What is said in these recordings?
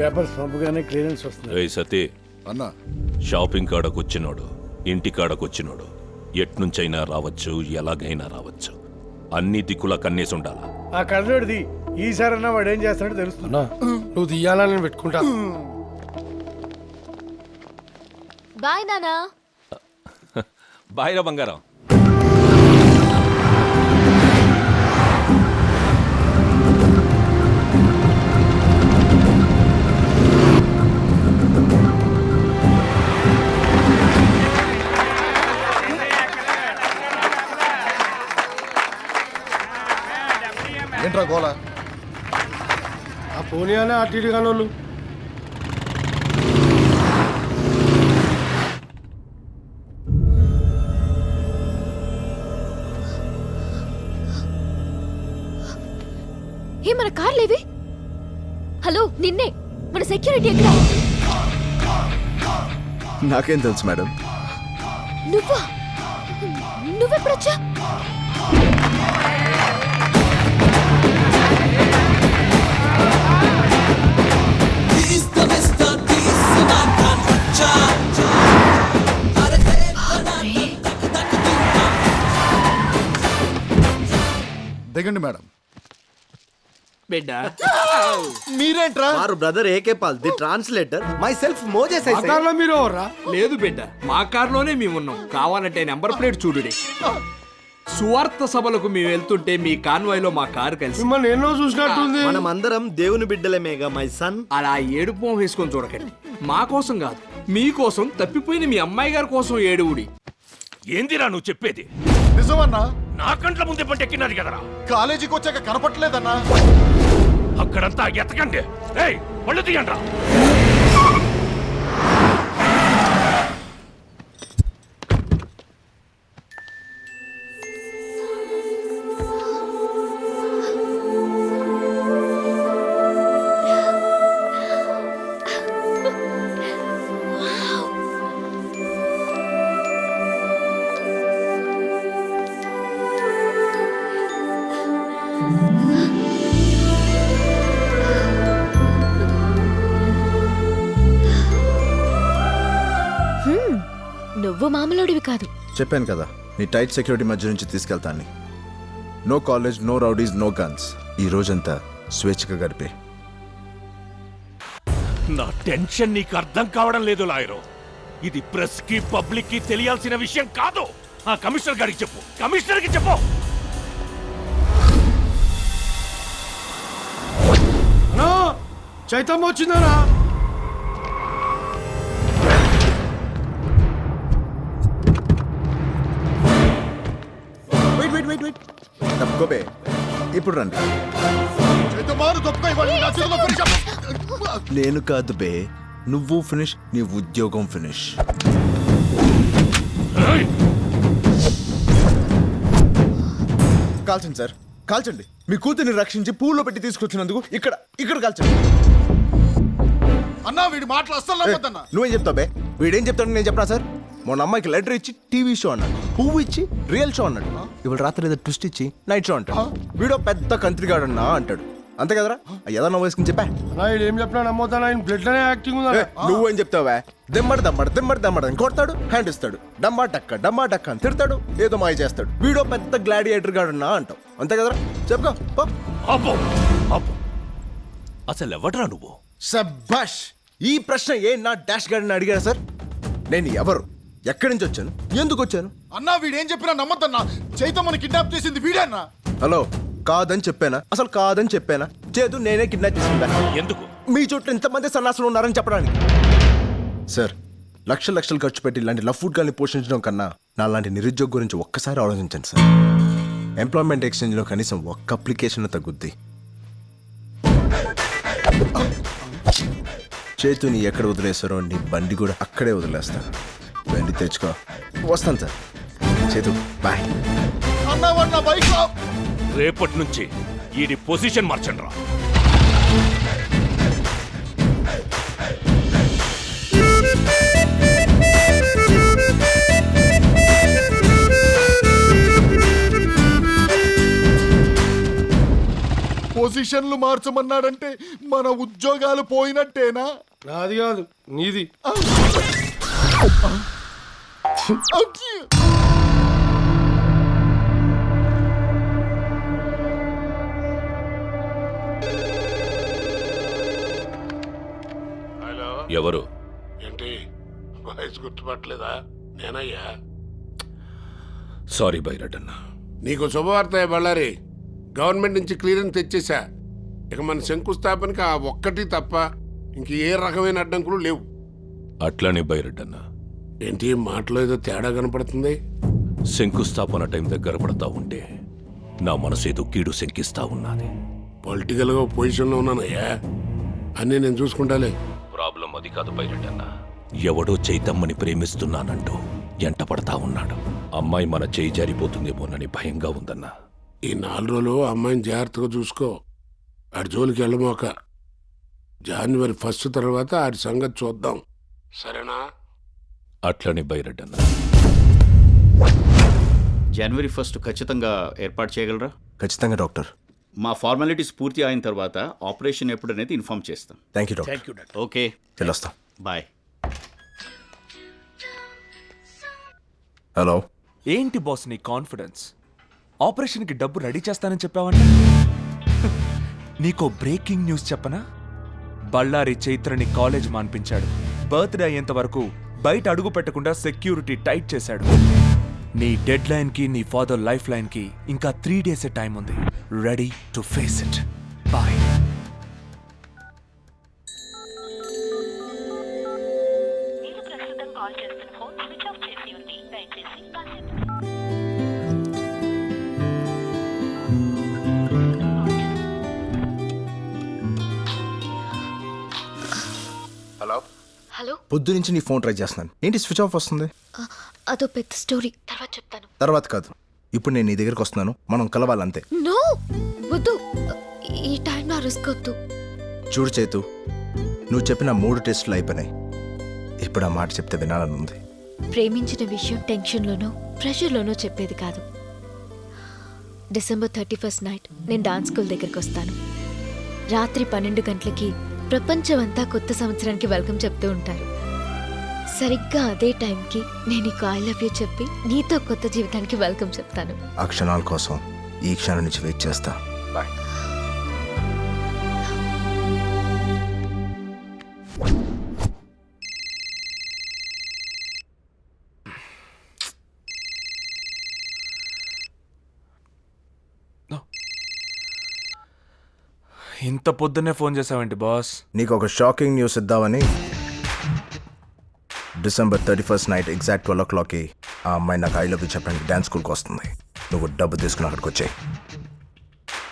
Papers పంపగానే clearance వస్తుంది. సతీ. అన్నా. Shopping కాడకొచ్చినోడు ఇంటి కాడకొచ్చినోడు ఎట్నుంచైనా రావచ్చు ఎలాగైనా రావచ్చు. అన్ని దిక్కులా కన్నేసి ఉండాలా? ఆ కళ్ళోడిది ఈసారన్నా వాడు ఏం చేస్తాడో తెలుస్తుంది. అన్నా నువ్వు తీయాలని నేను పెట్టుకుంటా. బాయ్ నానా. బాయిరా బంగారం. అటు ఇటు కాని వాళ్ళు ఏ మన కార్ లేవి హలో నిన్నే. మన సెక్యూరిటీ ఎక్కడ? నాకేం తెలుసు మేడం. నువ్వా? నువ్వెప్పుడొచ్చా? దిగండి మేడం. బిడ్డ. మీరేంట్రా? వారు brother AK Paul the translator. Myself Moses కార్లో మీరు ఎవర్రా? లేదు బిడ్డ మా కారులోనే మేము ఉన్నాం కావాలంటే నెంబర్ ప్లేట్ చూడుడి. సువార్త సభలకు మేము వెళ్తుంటే మీ కాన్వాయ్లో మా కారు కలిసి. మిమ్మల్ని ఎన్నో చూసినట్టుంది. మనం అందరం దేవుని బిడ్డలమేగా మై సన్ అలా ఏడుపు వేసుకొని చూడకండి. మా కోసం కాదు మీకోసం తప్పిపోయిన మీ అమ్మాయి గారి కోసం ఏడువుడి. ఏందిరా నువ్వు చెప్పేది? నిజమన్నా? నా కంట్ల ముందే పంటెక్కినది కదరా. కాలేజీకి వచ్చాక కనపట్లేదన్నా అక్కడంతా ఎతకండి. ఏయ్ పళ్ళు తీయండ్రా. నువ్వు మామూలుడివి కాదు. చెప్పాను కదా నీ టైట్ సెక్యూరిటీ మధ్య నుంచి తీసుకెళ్తాను no college no rowdies no guns. ఈ రోజంతా స్వేచ్ఛగా గడిపే. నా టెన్షన్ నీకు అర్థం కావడం లేదు లాయరు. ఇది ప్రెస్కి పబ్లిక్కి తెలియాల్సిన విషయం కాదు. ఆ కమిషనర్ గారికి చెప్పు. కమిషనర్కి చెప్పు చైతమ్మ వచ్చిందనా తప్పుకోబే ఇప్పుడు రండి. నేను కాదు బే నువ్వు ఫినిష్ నీ ఉద్యోగం ఫినిష్! కాల్చండి సార్ కాల్చండి. మీ కూతుర్ని రక్షించి పూల్లో పెట్టి తీసుకొచ్చినందుకు ఇక్కడ ఇక్కడ కాల్చండి. అన్నా వీడి మాటలు అస్సలు నువ్వేం చెప్తావు బే? వీడేం చెప్తాడు నేను చెప్పనా సార్? మొన్న అమ్మాయికి లెటర్ ఇచ్చి టీవీ షో అన్నాడు. పువ్వు ఇచ్చి రియల్ షో అన్నాడు. ఇవాళ రాత్రి ఏదో ట్విస్ట్ ఇచ్చి నైట్ షో అంటాడు. వీడో పెద్ద కంత్రిగాడు అన్నా అంటాడు. అంతే కదరా? ఏదన్నా వయసుకుని చెప్పా. ఏం చెప్పినా నమ్మవుతానా ఆయన బ్లడ్లోనే యాక్టింగ్ ఉందా ఏ, నువ్వేం చెప్తావా? దెమ్మడి దమ్మడి దెమ్మడి దమ్మడి అని కొడతాడు హ్యాండ్ ఇస్తాడు. డమ్మా టక్క డమ్మా టక్క అని తిడతాడు ఏదో మాయ చేస్తాడు. వీడో పెద్ద గ్లాడియేటర్ గాడు అన్నా అంటావు. అంతే కదరా? చెప్పుకో పో. అబ్బో అబ్బో. అసలు ఎవడ్రా నువ్వు? శభాష్ ఈ ప్రశ్న ఏ నా డాష్ గార్డెన్ అడిగారా సార్? నేను ఎవరు? ఎక్కడి నుంచి వచ్చాను? ఎందుకు వచ్చాను? అన్నా వీడేం చెప్పినా నమ్మద్దన్నా. చైతమ్మని కిడ్నాప్ చేసింది వీడేనా హలో కాదని చెప్పానా? అసలు కాదని చెప్పానా? చేదు నేనే కిడ్నాప్ చేసిందా? ఎందుకు? మీ చుట్టూ ఇంతమంది సన్నాసులు ఉన్నారని చెప్పడానికి. సార్ లక్షల లక్షలు ఖర్చు పెట్టి ఇలాంటి లవ్ ఫుడ్ గాని పోషించడం కన్నా నా లాంటి నిరుద్యోగ గురించి ఒక్కసారి ఆలోచించండి సార్. ఎంప్లాయ్మెంట్ ఎక్స్చేంజ్లో కనీసం ఒక్క అప్లికేషన్ తగ్గుద్ది. చేతుని ఎక్కడ వదిలేస్తారో నీ బండి కూడా అక్కడే వదిలేస్తా. బండి తెచ్చుకో. వస్తాను సార్ చేతు. బాయ్. అన్నా బైక్ రేపటి నుంచి ఈడి పొజిషన్ మార్చండి రా పొజిషన్లు మార్చమన్నాడంటే మన ఉద్యోగాలు పోయినట్టేనా? నాది కాదు నీది. ఎవరు? ఏంటి? వాయిస్ గుర్తుపట్టలేదా? నేనయ్యా? సారీ బైరటన్న నీకు శుభవార్త బళ్ళారి? గవర్నమెంట్ నుంచి క్లియరెన్స్ తెచ్చేసా. ఇక మన శంకుస్థాపనకి ఆ ఒక్కటి తప్ప ఇంక ఏ రకమైన అడ్డంకులు లేవు. అట్లానే బైరటన్న ఏంటి మాటలో ఏదో తేడా కనపడుతుంది? శంకుస్థాపన టైం దగ్గర పడతా ఉంటే నా మనసు ఏదో కీడు శంకిస్తా ఉన్నది. పొలిటికల్గా పొజిషన్లో ఉన్నానయ్యా. అన్నీ నేను చూసుకుంటాలే. ప్రాబ్లం అది కాదు బైరటన్న ఎవడో చైతమ్మని ప్రేమిస్తున్నానంటూ ఎంట పడతా ఉన్నాడు. అమ్మాయి మన చేయి జారిపోతుందేమోనని భయంగా ఉందన్నా. ఈ నాలుగు రోజులు అమ్మాయిని జాగ్రత్తగా చూసుకో. ఆడి జోలికి వెళ్ళమోక. జనవరి ఫస్ట్ తర్వాత ఆడి సంగతి చూద్దాం. సరేనా? అట్లనే బైరటన్న జనవరి ఫస్ట్ ఖచ్చితంగా ఏర్పాటు చేయగలరా? ఖచ్చితంగా డాక్టర్. మా ఫార్మాలిటీస్ పూర్తి అయిన తర్వాత ఆపరేషన్ ఎప్పుడు అనేది ఇన్ఫార్మ్ చేస్తాం. Thank you doctor. Thank you doctor. Okay. వెళ్ళొస్తాం. బాయ్. హలో. ఏంటి బాస్ నీ కాన్ఫిడెన్స్? ఆపరేషన్కి డబ్బు రెడీ చేస్తానని చెప్పావంట? నీకో బ్రేకింగ్ న్యూస్ చెప్పనా? బళ్ళారి చైత్రని కాలేజ్ మాన్పించాడు. బర్త్డే అయ్యేంత వరకు బయట అడుగు పెట్టకుండా సెక్యూరిటీ టైట్ చేశాడు. నీ డెడ్ లైన్కి నీ ఫాదర్ లైఫ్ లైన్కి ఇంకా త్రీ డేస్ టైం ఉంది. Ready to face it boy పొద్దు నుంచి నీ ఫోన్ ట్రై చేస్తున్నాను. ఏంటి స్విచ్ ఆఫ్ వస్తుంది? అదో పెద్ద స్టోరీ. తర్వాత చెప్తాను. తర్వాత కాదు. ఇప్పుడు నేను నీ దగ్గరికి వస్తున్నాను. మనం కలవాలంతే. నో! వద్దు. ఈ టైంలో రిస్క్ వద్దు. చూడు చేతు నువ్వు చెప్పిన మూడు టెస్టులు అయిపోయినాయి. ఇప్పుడు ఆ మాట చెప్తే వినాలని ఉంది ప్రేమించిన విషయం టెన్షన్లోనో ప్రెషర్లోనో చెప్పేది కాదు. డిసెంబర్ థర్టీ ఫస్ట్ నైట్ నేను డాన్స్ స్కూల్ దగ్గరికి వస్తాను. రాత్రి పన్నెండు గంటలకి ప్రపంచమంతా కొత్త సంవత్సరానికి వెల్కమ్ చెప్తూ ఉంటారు. సరిగ్గా అదే టైంకి నేను నీకు ఐ లవ్ యూ చెప్పి నీతో కొత్త జీవితానికి వెల్కమ్ చెప్తాను. ఆ క్షణాల కోసం ఈ క్షణం నుంచి వెయిట్ చేస్తా. బాయ్ ఇంత పొద్దున్నే ఫోన్ చేసావేంటి బాస్? నీకు ఒక షాకింగ్ న్యూస్ ఇద్దామని December thirty first night exact twelve ఓ క్లాక్కి ఆ అమ్మాయి నాకు ఐ లవ్ యూ చెప్పడానికి డ్యాన్స్ స్కూల్కి వస్తుంది. నువ్వు డబ్బు తీసుకుని అక్కడికి వచ్చాయి.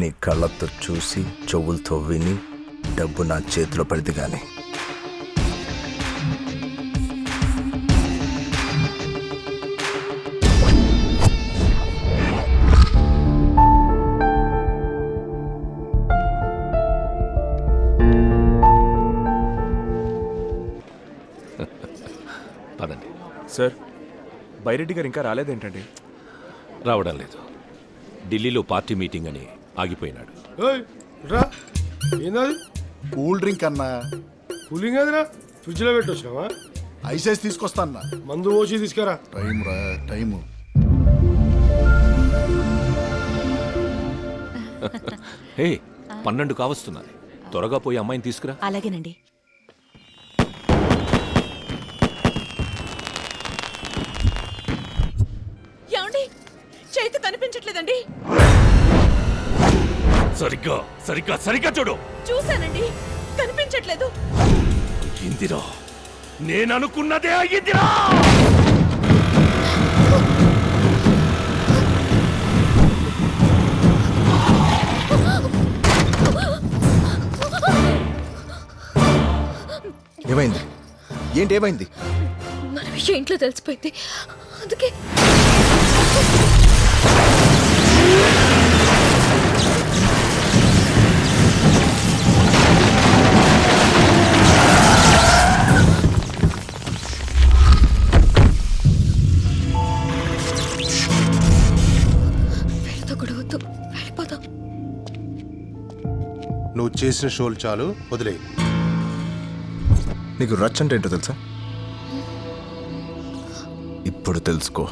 నీ కళ్ళతో చూసి చెవులతో విని డబ్బు నా చేతిలో పడితే కానీ పదండి. సార్ బైరెడ్డి గారు ఇంకా రాలేదేంటండి? రావడం లేదు. ఢిల్లీలో పార్టీ మీటింగ్ అని ఆగిపోయినాడు. ఏయ్ రా. ఏందది? కూల్ డ్రింక్ అన్నా. కూలింగ్ అదిరా ఫ్రిడ్జ్లో పెట్టొచ్చినావా ఐసెస్ తీసుకొస్తాన్నా. మందు పోసి తీసుకురా. టైం రా టైము. హే పన్నెండు కావస్తున్నది. త్వరగా పోయి అమ్మాయిని తీసుకురా. అలాగేనండి. సరిగ్గా సరిగ్గా సరిగ్గా చూడు. చూశానండి. కనిపించట్లేదు. ఇందిరా నేను అనుకున్నదే అయ్యిందిరా ఏమైంది? ఏంటి ఏమైంది? మన విషయం ఇంట్లో తెలిసిపోయింది. అందుకే నువ్వు చేసిన షోలు చాలు వదిలే నీకు రచ్ అంటే ఏంటో తెలుసా? ఇప్పుడు తెలుసుకో.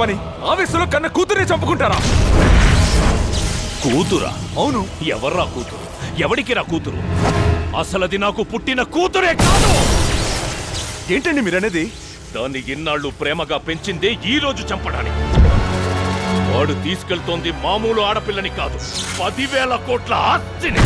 పని. ఆవేశంలో కన్న కూతురే చంపుకుంటారా? కూతురా? అవును. ఎవర్రా కూతురు? ఎవడికి రా కూతురు? అసలది నాకు పుట్టిన కూతురే కాదు! ఏంటండి మీరనేది? దాన్ని ఇన్నాళ్ళు ప్రేమగా పెంచిందే ఈ రోజు చంపడానికి. వాడు తీసుకెళ్తోంది మామూలు ఆడపిల్లని కాదు. పదివేల కోట్ల ఆస్తిని.